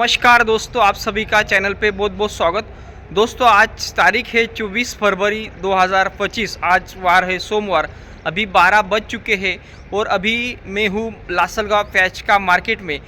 नमस्कार दोस्तों, आप सभी का चैनल पे बहुत बहुत स्वागत। दोस्तों, आज तारीख है 24 फरवरी 2025 आज वार है सोमवार। अभी 12 बज चुके हैं और अभी मैं हूँ लासलगांव पैच का मार्केट में।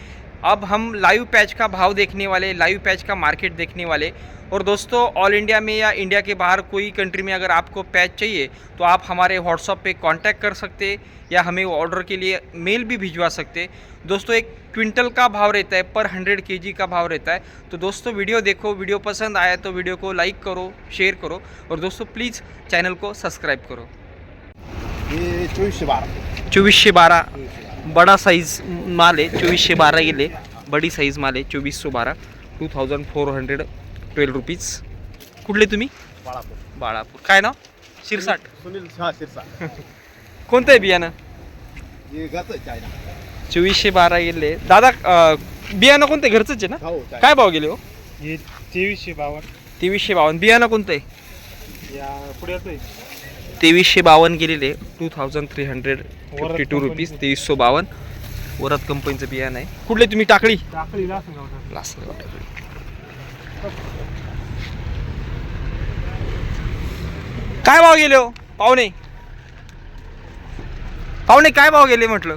अब हम लाइव पैच का भाव देखने वाले, लाइव पैच का मार्केट देखने वाले। और दोस्तों ऑल इंडिया में या इंडिया के बाहर कोई कंट्री में अगर आपको पैच चाहिए तो आप हमारे व्हाट्सअप पे कांटेक्ट कर सकते या हमें ऑर्डर के लिए मेल भी भिजवा सकते। दोस्तों एक क्विंटल का भाव रहता है पर हंड्रेड के का भाव रहता है। तो दोस्तों वीडियो देखो वीडियो पसंद आया तो वीडियो को लाइक करो शेयर करो और दोस्तों प्लीज़ चैनल को सब्सक्राइब करो। हे चोवीसशे बारा चोवीसशे बारह बड़ा साईज माल आहे बारह बारा गेले बडी साइज़ माल है चौबीस सौ बारह two thousand four hundred twelve rupees. कुठले तुम्ही? बाळापूर. बाळापूर. काय नाव? शिरसाट. सुनील हा शिरसा कोणतं आहे बियाणं? चोवीसशे बारा गेले. दादा अं, बियाणं कोणतं आहे? घरचंच आहे ना? हो काय भाव गेले हो? हे तेवीसशे बावन्न तेवीसशे बावन्न बियाणं कोणतं आहे? या आहे. तेवीसशे बावन्न गेलेले. Two thousand three hundred fifty two rupees. तेवीसशे बावन्न वरद कंपनीचं बियाणं आहे. कुठले तुम्ही? टाकळी? टाकळीला असं गावठाण. लासलगाव टाकळी. काय भाव गेले हो? पाहुणे. पाहुणे काय भाव गेले म्हटलं?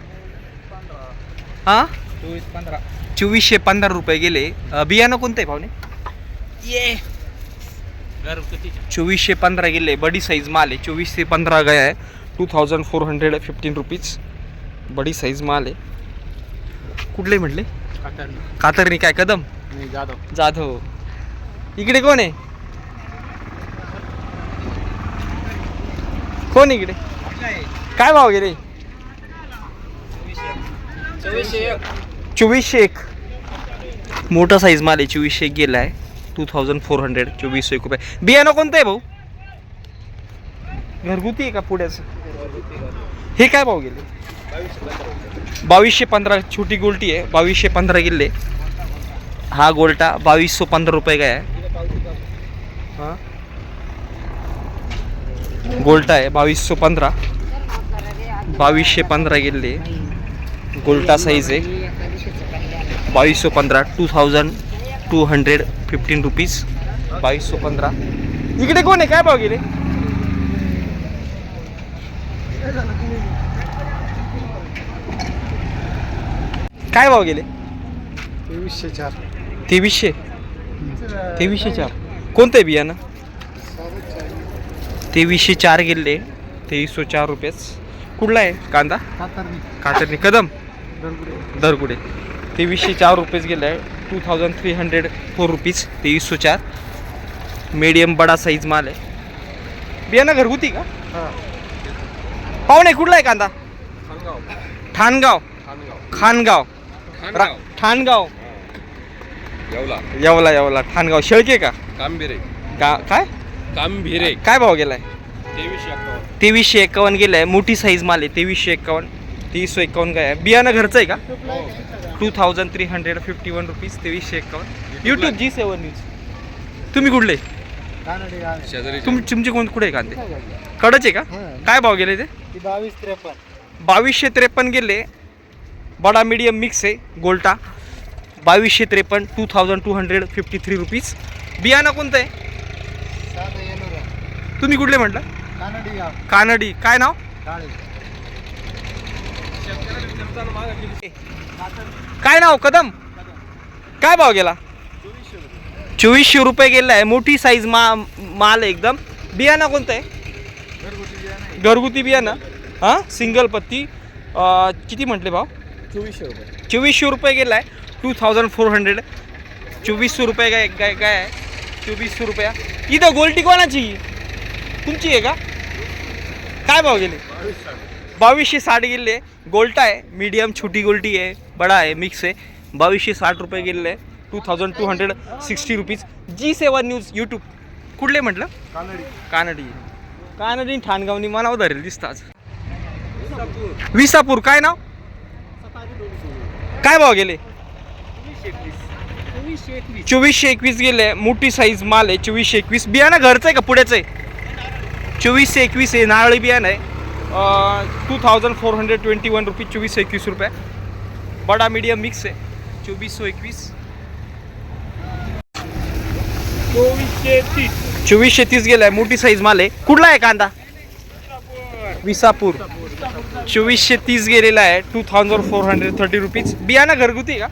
हा? चोवीस पंधरा चोवीसशे पंधरा रुपये गेले. अ, बियाणं कोणतं आहे पाहुणे? ये. चोवीसशे पंधरा गेले. बडी साईज माल आहे. चोवीस ते पंधरा गया आहे two thousand four hundred fifteen rupees बडी साईज माल आहे. कुठले म्हटले? कातरणी. काय? कदम? जाधव. जाधव. इकडे कोण आहे? कोण इकडे? काय भाव गेले? चोवीसशे एक. चोवीसशे एक मोठा साईज माल आहे चोवीसशे एक गेला आहे टू थाउजंड फोर हंड्रेड चोवीसशे एक रुपये. बियाणं कोणतं आहे भाऊ? घरगुती आहे का पुढ्याचं? हे काय भाव गेले? बावीसशे पंधरा छोटी गोल्टी आहे. बावीसशे पंधरा गेले. हा गोल्टा बावीसशे पंधरा रुपये काय आहे? हां? गोल्टा आहे बावीसशे पंधरा. बावीसशे पंधरा गेले गोल्टा साईज आहे. बावीसशे पंधरा two thousand two hundred fifteen rupees बावीसशे पंधरा. इकडे कोण आहे? काय भाव गेले? काय भाव गेले? तेवीसशे चार. तेवीसशे? तेवीसशे चार. कोणतं आहे बियाणं? तेवीसशे चार गेले. तेवीसशे चार रुपयेच. कुठला आहे कांदा? कातरणी. कदम? दरगुडे. दरगुडे. तेवीसशे चार रुपीज गेलं आहे. Two thousand three hundred four rupees. तेवीसशे चार. मीडियम बडा साईज माल आहे. बियाणं घरगुती का? पाहुणे कुठला आहे कांदा? ठाणगाव. खानगाव. ठाणगाव. येवला. येवला येवला. ठाणगाव. शेळके का? कामभिरे गा काय? कामभिरे काय भाव गेलाय? तेवीसशे अकावन्न तेवीसशे एकावन्न गेलाय. मोठी साईज माल आहे तेवीसशे एकावन्न. तेवीसशे एकावन्न काय? आहे बियाणं घरचं आहे का? Two thousand three hundred fifty one rupees तेवीसशे एकावन्न. युट्यूब जी सेवन न्यूज तुम्ही कुठले? शेजारी तुम तुमचे कोण कुठे आहे कांदे? कडच आहे का? काय भाव गेले ते? बावीस त्रेपन्न. बावीसशे त्रेपन्न गेले. बडा मीडियम मिक्स आहे गोल्टा. बावीसशे त्रेपन्न two thousand two hundred fifty three rupees बियाणं कोणतं आहे? तुम्ही कुठले म्हटलं? कानडी कानडी. काय नाव? काय नाव? कदम? काय भाव गेला? चोवीसशे रुपये गेला आहे. मोठी साईज मा माल एकदम. बियाणं कोणतं आहे? घरगुती बियाणं हां? सिंगल पत्ती. किती म्हटले भाव? चोवीसशे रुपये. चोवीसशे रुपये गेला आहे. टू थाउजंड फोर हंड्रेड चोवीसशे रुपये काय काय काय आहे? चोवीसशे रुपया. इथं गोल्टी कोणाची? तुमची आहे का? काय भाव गेले? बावीसशे साठ गेले. गोल्टा आहे मीडियम छोटी गोल्टी आहे बडा आहे मिक्स आहे. बावीसशे साठ रुपये गेलेले आहे. Two thousand two hundred sixty rupees G seven news YouTube कुठले म्हटलं? कानडी. कानडी कानडी ठाणगावनी मला धरेल दिसतं आज. विसापूर. काय नाव? काय भाव गेले? चोवीसशे एकवीस गेले. मोठी साईज माल आहे चोवीसशे एकवीस. बियाणं घरचं आहे का पुढेचं आहे? चोवीसशे एकवीस आहे नारळी बियाणं आहे. Two thousand four hundred twenty one rupees चोवीसशे एकवीस रुपये. बडा मीडियम मिक्स आहे. चोवीसशे एकवीस. चोवीसशे तीस चोवीसशे तीस गेलाय मोठी साईज माल आहे. कुठला आहे कांदा? विसापूर. चोवीसशे तीस गेलेला आहे two thousand four hundred thirty rupees बियाणं घरगुती का?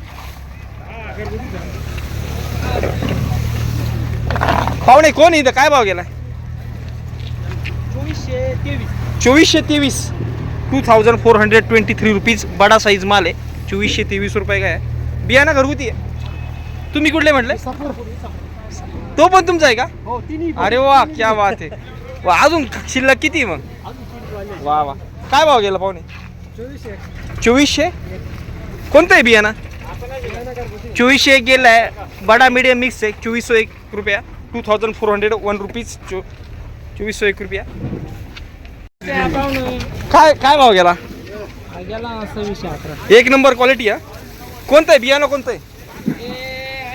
पाहुणे कोण इथं? काय भाव गेलाय? चोवीसशे तेवीस. चोवीसशे तेवीस. Two thousand four hundred twenty three rupees बडा साईज माल आहे. चोवीसशे तेवीस रुपये काय आहे. बियाणं घरगुती आहे. तुम्ही कुठले म्हटले? तो पण तुमचा आहे का? हो अरे वा क्या बात आहे. वा अजून शिल्लक किती मग? वा वा. काय भाव गेला पाहुणे? चोवीसशे. चोवीसशे? कोणतं आहे बियाणं? चोवीसशे एक गेला आहे बडा मीडियम मिक्स आहे. चोवीसशे एक रुपया. Two thousand four hundred one rupees चो चोवीसशे एक रुपया. काय काय भाव गेला? गेला सव्वीसशे अकरा एक नंबर क्वालिटी आहे. कोणतं आहे बियाणं कोणतं आहे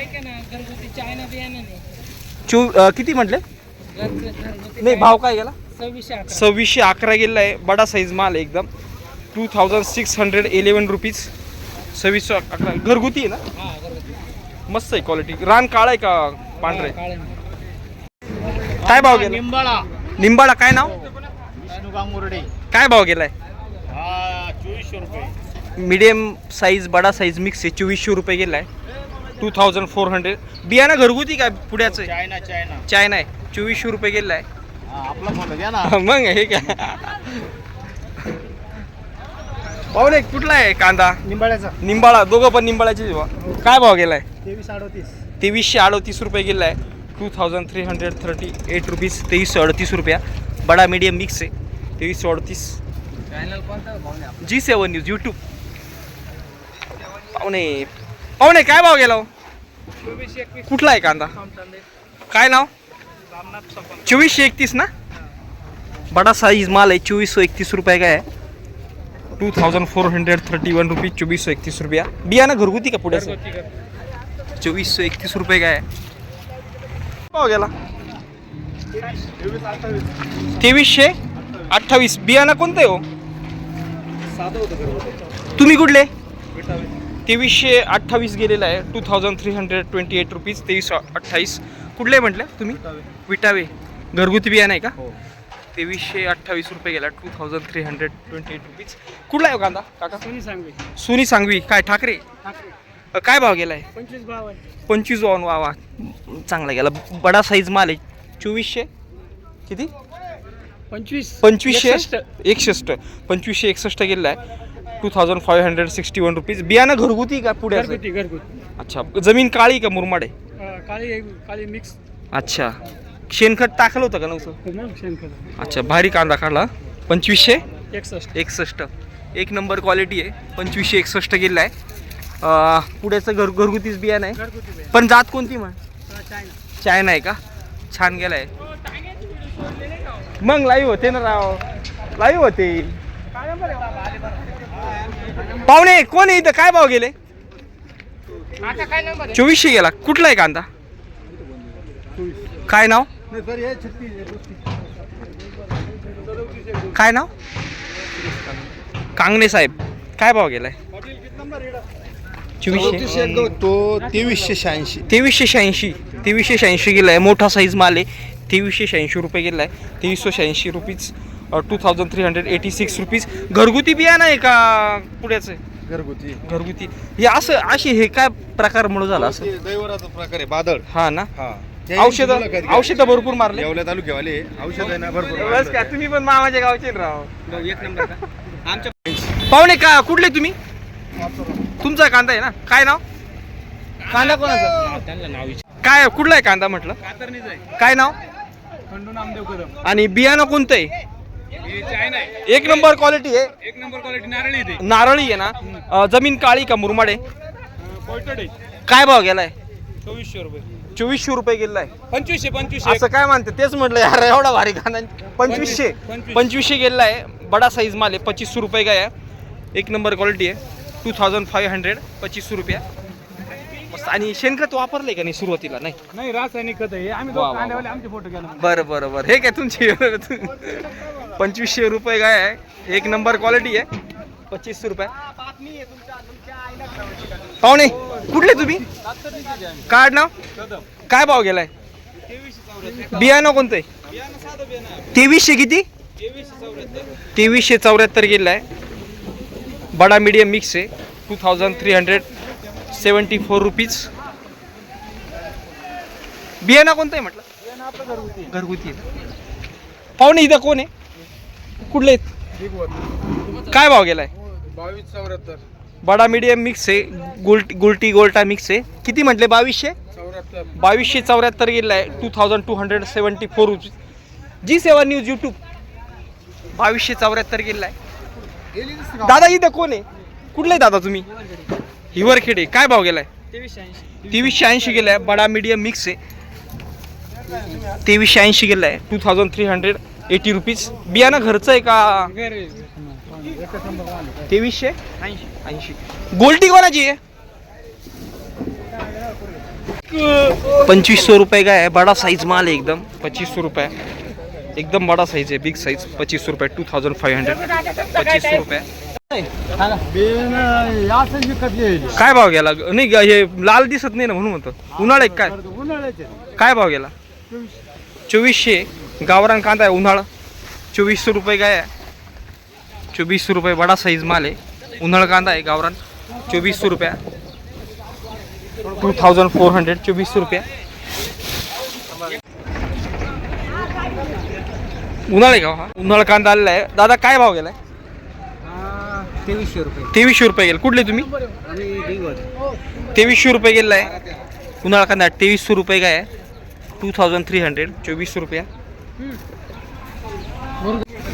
ऐका ना घरगुती चायना बियाणं नाही चो अं, किती म्हटले? घरगुती नाही भाव काय गेला? सव्वीसशे अकरा सव्वीसशे अकरा गेला आहे. बडा साईज माल आहे एकदम. Two thousand six hundred eleven rupees सव्वीसशे अकरा. घरगुती आहे ना? हा घरगुती मस्त आहे क्वालिटी रान काळा आहे का पांढरे काय भाव गेला? निंबाळा. निंबाळा. काय नाव? विष्णू गांगुर्डे काय भाव गेलाय? हा चोवीसशे रुपये. मीडियम साईज बडा साईज मिक्स आहे चोवीसशे रुपये गेलाय. टू थाउजंड फोर हंड्रेड बियाणं घरगुती काय पुढ्याचं? आहे? China China. चायना आहे. चोवीसशे रुपये गेलाय. हा आपला फोन घ्या ना. मग हे काय? पाहुणे कुठला आहे कांदा? निंबाळ्याचा. निंबाळा दोघं पण निंबाळाचे जेव्हा काय भाव गेलाय? तेवीस अडोतीस. तेवीसशे अडतीस रुपये गेलाय. Two thousand three hundred thirty eight rupees तेवीसशे अडतीस रुपया. बडा मीडियम मिक्स आहे. तेवीसशे अडतीस. जी सेवन न्यूज यूट्यूब पाहुणे. पाहुणे काय भाव गेला हो? कुठला आहे कांदा? काय नाव? चोवीसशे एकतीस ना? बडा साईज माल आहे चोवीसशे एकतीस रुपये काय आहे? Two thousand four hundred thirty one rupees चोवीसशे एकतीस रुपया. बियाणं घरगुती का पुढे चोवीसशे एकतीस रुपये काय आहे? भाव गेला. तेवीसशे? अठ्ठावीस. बियाणं कोणतं आहे हो तुम्ही कुठले? तेवीसशे अठ्ठावीस गेलेला आहे. Two thousand three hundred twenty eight rupees तेवीस अठ्ठावीस. कुठले म्हटले तुम्ही? विटावे. घरगुती बियाणं आहे का? हो. तेवीसशे अठ्ठावीस रुपये गेला. Two thousand three hundred twenty eight rupees कुठला आहे हो कांदा? काका? कोणी सांगवे. सोनी सांगवी. काय ठाकरे? काय भाव गेला आहे पंचवीस बावन्न पंचवीस वाहन वा वा. चांगला गेला. बडा साईज माल आहे. चोवीसशे? किती? पंचवीस पंचवीसशे? एकसष्ट. पंचवीसशे एकसष्ट गेला आहे two thousand five hundred sixty one rupees बियाणं घरगुती का पुढे घरगुती घरगुती. अच्छा. जमीन काळी का मुरमाड आहे? अं, काळी काळी मिक्स अच्छा. शेणखत टाकलं होतं का नव्हतं? मग शेणखत. अच्छा भारी कांदा काढला. पंचवीसशे? एकसष्ट. एकसष्ट. एक नंबर क्वालिटी आहे. पंचवीसशे एकसष्ट गेला आहे पुढ्याचं घर घरगुतीच बियाणं आहे. घरगुती. पण जात कोणती मग? हा, चायना. चायना आहे का? छान गेलाय. मग लाईव्ह होते ना राव. लाईव्ह होते. पाहुणे कोण आहे इथं? काय भाव गेले? आता काय नंबर आहे? चोवीसशे गेला. कुठला आहे कांदा? काय नाव? काय नाव? कांगणे साहेब. काय भाव गेलाय? चोवीसशे. तो तेवीसशे शहाऐंशी. तेवीसशे शहाऐंशी. तेवीसशे शहाऐंशी गेला आहे मोठा साईज माल आहे. तेवीसशे शहाऐंशी रुपये गेला आहे. तेवीसशे शहाऐंशी rupees two thousand three hundred eighty six rupees. घरगुती बियाणं आहे का पुढ्याचं? आहे? घरगुती. घरगुती. हे असं अशी हे काय प्रकारमुळे झालं असं? दैवराचा प्रकार आहे बादळ हा ना? हा. औषधं औषधं भरपूर मारले. येवल्या तालुक्यावाले औषध आहे ना भरपूर बस का? तुम्ही पण मामाच्या गावचे राव. एक नंबर आमच्या पाहुणे का कुठले तुम्ही? तुमचा कांदा आहे ना? काय नाव? कांदा कोणाचा? काय कुठला आहे कांदा म्हटलं? कातरणीच आहे. काय नाव? खंडू नामदेव कदम. आणि बियाणं कोणतं आहे हे आहे. एक नंबर क्वालिटी आहे. एक नंबर क्वालिटी नारळी ते. नारळी आहे ना? अं, जमीन काळी का मुरमाड आहे? आहे काय भाव गेलाय? चोवीसशे रुपये. चोवीसशे रुपये गेलाय. पंचवीसशे पंचवीसशे. असं काय म्हणते तेच म्हटलं यार एवढा भारी कांदा पंचवीसशे. पंचवीस. पंचवीसशे गेलाय. बडा साईज माल आहे पच्चीसशे रुपये काय आहे? एक नंबर क्वालिटी आहे. टू थाउजंड फाईव्ह हंड्रेड पच्चीसशे रुपया. आणि शेणखत वापरलंय का नाही सुरुवातीला? नाही. नाही रासायनिक खत आहे. आम्ही वा, वा, दोन वा. कांद्यावाले आमचे फोटो घ्या बरं बरं बरं. हे काय तुमची? पंचवीसशे रुपये काय आहे? एक नंबर क्वालिटी आहे. पच्चीसशे रुपये. पाहुणे कुठले तुम्ही? कार्ड नाव? काय भाव गेलाय? बियाणं कोणतं आहे तेवीसशे किती? तेवीसशे चौऱ्याहत्तर आहे. बडा मीडियम मिक्स आहे. Two thousand three hundred seventy four rupees. बियाणं कोणतं आहे म्हटलं? घरगुती. पाहुणे इथं कोण आहे? कुठले? काय भाव गेलाय? बावीस चौऱ्याहत्तर. बडा मीडियम मिक्स आहे गुलटी गुलटी गोल्टा मिक्स आहे. किती म्हटले? बावीसशे? बावीसशे चौऱ्याहत्तर गेलेला आहे two thousand two hundred seventy four rupees. G Seva news YouTube बावीसशे चौऱ्याहत्तर गेलेला आहे दादा इथं कोण आहे? कुठले आहे दादा तुम्ही? हिवरखेडे काय भाव गेलाय? तेवीसशे ऐंशी. गेलाय बडा मीडियम मिक्स आहे. तेवीसशे ऐंशी गेलाय two thousand three hundred eighty rupees बियाणं घरचं आहे का? तेवीसशे? ऐंशी. गोल्टी कोणाची आहे? पंचवीस सौ रुपये का है बड़ा साइज माल है एकदम. पच्चीस सौ रुपये. एकदम बड़ा साइज है बिग साइज पच्चीस सौ रुपये टू थाउजंड फाइव हंड्रेड पच्चीस सौ रुपये. काय भाव गेला? नाही हे लाल दिसत नाही ना म्हणून म्हणतो. उन्हाळा आहे काय? काय भाव गेला? चोवीसशे. गावरान कांदा आहे उन्हाळा. चोवीसशे रुपये काय आहे? चोवीसशे रुपये बडा साईज माल आहे. उन्हाळा कांदा आहे गावरान. चोवीसशे रुपया. टू थाउजंड फोर हंड्रेड चोवीसशे रुपया. उन्हाळे का हा? उन्हाळा कांदा आलेला आहे. दादा काय भाव गेलाय तेवीसशे रुपये. तेवीसशे रुपये गेले. कुठले तुम्ही? तेवीसशे रुपये गेलेला आहे. उन्हाळा कांदा तेवीसशे रुपये काय आहे? टू थाउजंड थ्री हंड्रेड चोवीसशे रुपया.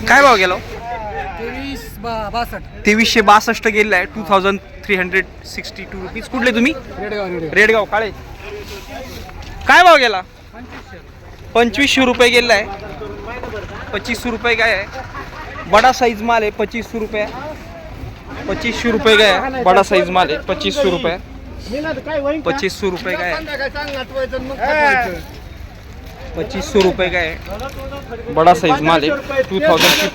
काय भाव गेला हो? तेवीसशे बासष्ट गेलेला आहे. Two thousand three hundred sixty two rupees कुठले तुम्ही? रेडगाव काळे. काय भाव गेला? पंचवीसशे. रुपये गेलेला आहे. पच्चीसशे रुपये काय आहे? बडा साईज माल आहे पच्चीसशे रुपये. पच्चीसशे रुपये काय? आहे बडा साईज माल आहे पच्चीसशे रुपये. पच्चीसशे रुपये काय? आहे पच्चीसशे रुपये काय? आहे बडा साईज माल आहे टू थाउजंड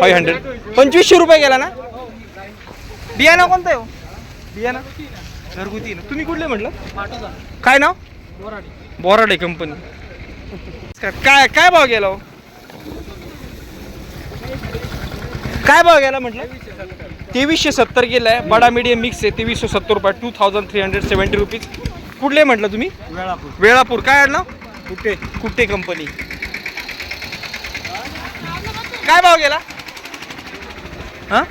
फाईव्ह हंड्रेड पंचवीसशे रुपये गेला ना? बियाणा कोणता आहे हो? बियाणा? घरगुती ना. तुम्ही कुठले म्हटलं? काय नाव? बोराडे कंपनी काय काय भाव गेला हो? काय भाव गेला म्हटलं? तेवीसशे सत्तर गेला आहे बडा मीडियम मिक्स आहे. तेवीसशे सत्तर रुपये. Two thousand three hundred seventy rupees कुठले म्हटलं तुम्ही? वेळापूर. वेळापूर. काय आणलं कुठे? कुट्टे कंपनी काय भाव गेला? हा?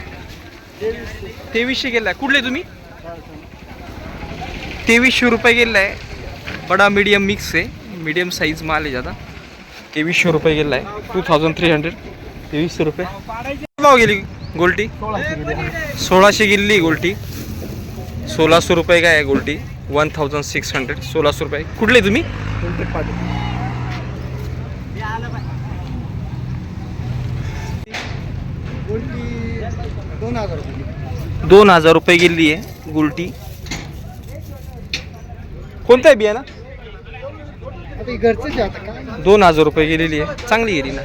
तेवीसशे गेलाय. कुठले तुम्ही? तेवीसशे रुपये गेलाय. बडा मीडियम मिक्स आहे. मीडियम साईज माल आहे ज्यादा. तेवीसशे रुपये गेलाय. टू थाउजंड थ्री हंड्रेड तेवीसशे रुपये. भाव गेली? गोल्टी? सोळाशे गेली गोल्टी. सोळाशे रुपये काय आहे गोल्टी? वन थाउजंड सिक्स हंड्रेड सोळाशे रुपये. कुठले तुम्ही? दोन हजार रुपये गेली आहे गुलटी. कोणतं आहे आता काय दोन हजार रुपये गेलेली आहे. चांगली गेली ना?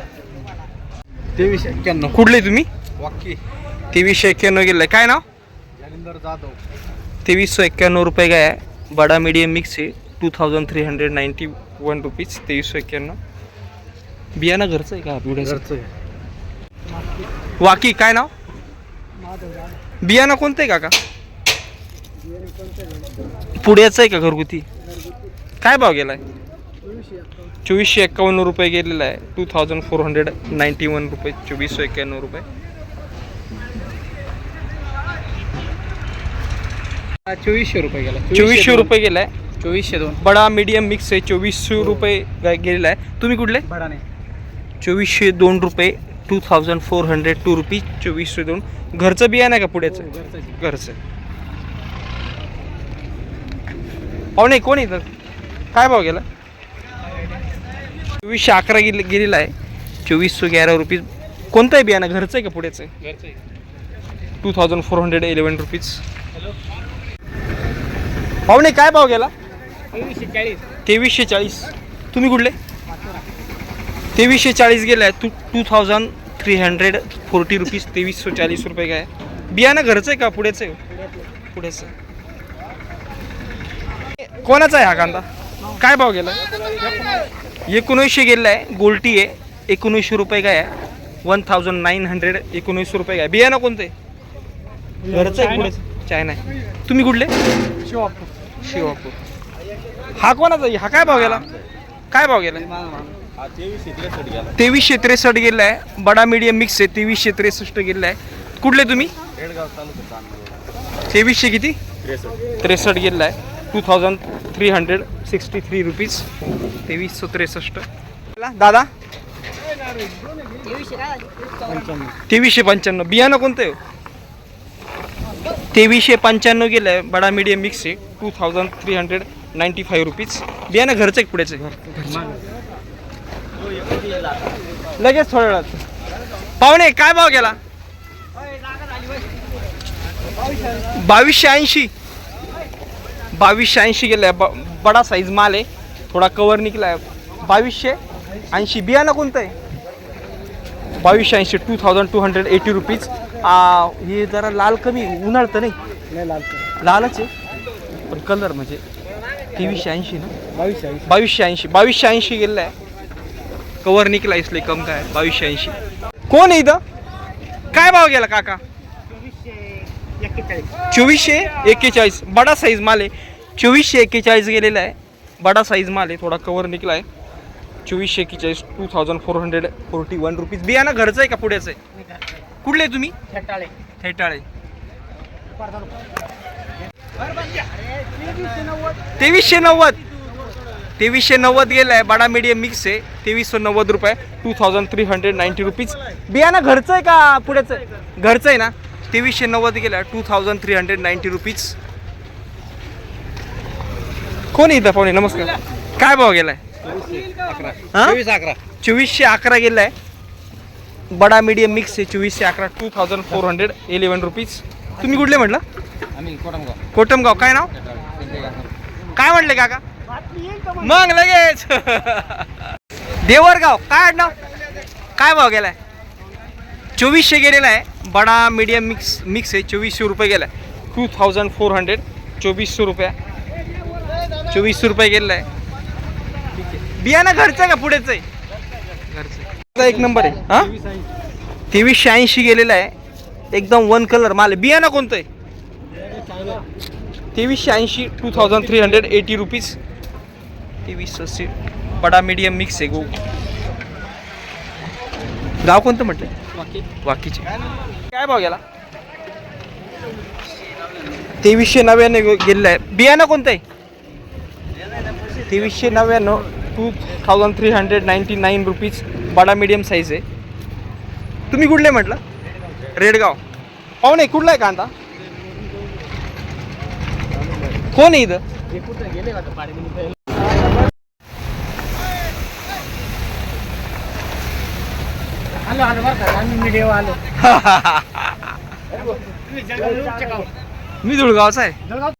तेवीस एक्क्याण्णव. कुठले तुम्ही? वाक्य तेवीसशे एक्क्याण्णव गेलं. काय नाव? जालिंदर जाधव. तेवीसशे एक्क्याण्णव रुपये काय आहे? बडा मीडियम मिक्स आहे. Two thousand three hundred ninety one rupees तेवीसशे एक्क्याण्णव बियाणं घरचं आहे का? पिवड्याचं घरचं वाकी काय नाव? बियाणं कोणतं आहे काका? पुण्याचं आहे का घरगुती? काय भाव गेलाय? चोवीसशे एक्कावन्न रुपये गेलेला आहे. Two thousand four hundred ninety one रुपये चोवीसशे एक्क्याण्णव रुपये. चोवीसशे रुपये गेला. चोवीसशे रुपये गेलाय. चोवीसशे दोन. बडा मीडियम मिक्स आहे चोवीसशे रुपये गे- गेलेला आहे. तुम्ही कुठले? बडाने चोवीसशे दोन रुपये two thousand four hundred two rupees चोवीसशे दोन. घरचं बियाणं आहे का पुढ्याचं? घरचं पाहुणे कोण आहे तर काय भाव गेला? चोवीसशे अकरा गेले गेलेला आहे. चोवीसशे ग्यारा रुपीज. कोणतं आहे बियाणं घरचं आहे का पुढेचं two thousand four hundred eleven rupees पाहुणे काय भाव गेला? तेवीसशे चाळीस. तेवीसशे चाळीस. तुम्ही कुठले? तेवीसशे चाळीस गेला आहे two two thousand three hundred forty rupees तेवीसशे चाळीस रुपये काय? बियाणं घरचं आहे का? पुढेचं आहे? पुढेचं. कोणाचा आहे हा कांदा? काय भाव गेला? एकोणीसशे गेलेला आहे गोल्टी आहे. एकोणीसशे रुपये काय आहे? वन थाउजंड नाईन हंड्रेड एकोणीसशे रुपये काय? बियाणं कोणतं आहे? घरचं आहे पुढे चायना आहे. तुम्ही कुठले? शिवापूर. शिवापूर. हा कोणाचा हा काय भाव गेला? काय भाव गेला? तेवीसशे त्रेसष्ट गेला आहे. बडा मीडियम मिक्स आहे. तेवीसशे त्रेसष्ट गेला आहे. कुठले तुम्ही? तेवीसशे किती? त्रेसष्ट गेला आहे. Two thousand three hundred sixty three rupees तेवीसशे त्रेसष्ट. दादा? तेवीसशे पंच्याण्णव. बियाणं कोणतं आहे हो? तेवीसशे पंच्याण्णव गेलं आहे बडा मीडियम मिक्स आहे. Two thousand three hundred ninety five rupees बियाणं घरचं आहे पुढेच. लगेच थोड्या वेळात. पाहुणे काय भाव गेला? बावीसशे ऐंशी. बावीसशे ऐंशी गेलं आहे बडा साईज माल आहे. थोडा कवर निघला आहे बावीसशे ऐंशी. बियाणं कोणतं आहे? बावीसशे ऐंशी. Two thousand two hundred eighty rupees हे जरा लाल कमी उन्हाळतं नाही? नाही लाल लालच आहे. पण कलर म्हणजे तेवीसशे ऐंशी ना? बावीस आहे बावीसशे ऐंशी बावीसशे ऐंशी गेलेलं आहे. कवर निघला इसले कम काय? बावीसशे ऐंशी. कोण आहे इथं? काय भाव गेला काका? चोवीसशे एक्केचाळीस. बडा साईज माल आहे. चोवीसशे एक्केचाळीस गेलेला आहे. बडा साईज माल आहे थोडा कवर निघला आहे. चोवीसशे एक्केचाळीस two thousand four hundred forty one rupees बियाणं घरचं आहे का पुढेच आहे? कुठले तुम्ही? थेटाळे. तेवीसशे नव्वद. तेवीसशे नव्वद गेलं आहे बडा मीडियम मिक्स आहे. तेवीसशे नव्वद रुपये two thousand three hundred ninety rupees बियाणं घरचं आहे का पुढेच आहे घरचं आहे ना? तेवीसशे नव्वद गेलं आहे two thousand three hundred ninety rupees कोण इथं पाहुणे? नमस्कार. काय भाव गेलाय? चोवीसशे अकरा. गेला आहे बडा मीडियम मिक्स आहे चोवीसशे अकरा two thousand four hundred eleven rupees तुम्ही कुठले म्हटलं? आम्ही कोटमगाव. कोटमगाव. काय नाव? काय म्हटले काका? मग लगेच. देवरगाव. काय आडनाव? काय भाव गेलाय? चोवीसशे गेलेला आहे बडा मीडियम मिक्स मिक्स आहे चोवीसशे रुपये गेलाय. टू थाउजंड फोर हंड्रेड चोवीसशे रुपया. चोवीसशे रुपये गेलेला आहे आहे. बियाणं घरचं आहे का पुढेच आहे? एक नंबर आहे हां? तेवीसशे ऐंशी गेलेला आहे. एकदम वन कलर माल. बियाणं कोणतं आहे? तेवीसशे ऐंशी two thousand three hundred eighty rupees तेवीस अस्सी बडा मीडियम मिक्स आहे गो. गाव कोणतं म्हटलं? वाकीचे. काय भाव गेला? तेवीसशे नव्याण्णव गेलेलं आहे. बियाणं कोणतं आहे? तेवीसशे नव्याण्णव two thousand three hundred ninety nine rupees बडा मीडियम साईज आहे. तुम्ही कुठले म्हटलं? रेडगाव. पाहुणे कुठला आहे कांदा? कोण आहे इथं? आलो मी धुळगावचा आहे.